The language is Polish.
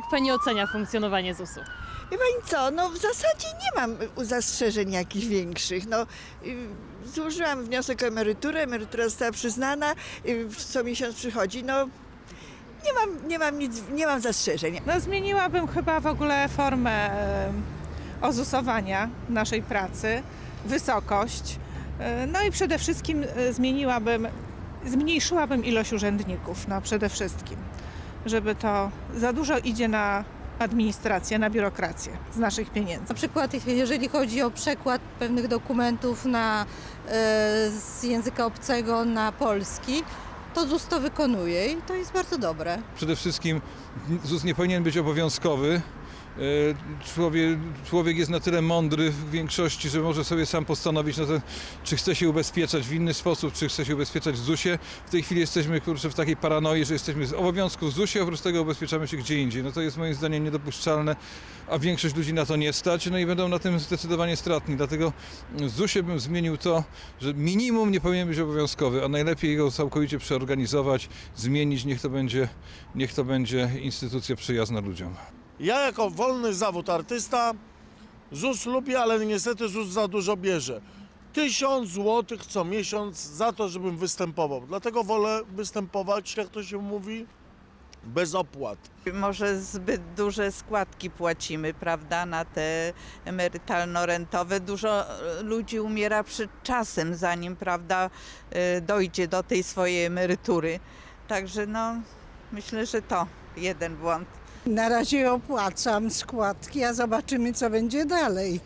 jak pani ocenia funkcjonowanie ZUS-u? Wie pani co, no w zasadzie nie mam zastrzeżeń jakichś większych. No, y, złożyłam wniosek o emeryturę, emerytura została przyznana, y, co miesiąc przychodzi, no nie mam, nie mam nic, nie mam zastrzeżeń. No, zmieniłabym chyba w ogóle formę e, ozusowania naszej pracy, wysokość. E, No i przede wszystkim e, zmieniłabym, zmniejszyłabym ilość urzędników, no przede wszystkim, żeby to za dużo idzie na administrację, na biurokrację z naszych pieniędzy. Na przykład jeżeli chodzi o przekład pewnych dokumentów na, e, z języka obcego na polski, to ZUS to wykonuje i to jest bardzo dobre. Przede wszystkim ZUS nie powinien być obowiązkowy. E, Człowiek, człowiek jest na tyle mądry w większości, że może sobie sam postanowić, no to, czy chce się ubezpieczać w inny sposób, czy chce się ubezpieczać w ZUS-ie. W tej chwili jesteśmy kurczę, w takiej paranoi, że jesteśmy z obowiązku w ZUS-ie, oprócz tego ubezpieczamy się gdzie indziej. No to jest moim zdaniem niedopuszczalne, a większość ludzi na to nie stać, no i będą na tym zdecydowanie stratni. Dlatego w ZUS-ie bym zmienił to, że minimum nie powinien być obowiązkowy, a najlepiej go całkowicie przeorganizować, zmienić, niech to będzie, niech to będzie instytucja przyjazna ludziom. Ja jako wolny zawód artysta ZUS lubię, ale niestety ZUS za dużo bierze. Tysiąc złotych co miesiąc za to, żebym występował. Dlatego wolę występować, jak to się mówi, bez opłat. Może zbyt duże składki płacimy, prawda, na te emerytalno-rentowe. Dużo e, ludzi umiera przed czasem, zanim, prawda, e, dojdzie do tej swojej emerytury. Także no, myślę, że to jeden błąd. Na razie opłacam składki, a zobaczymy, co będzie dalej.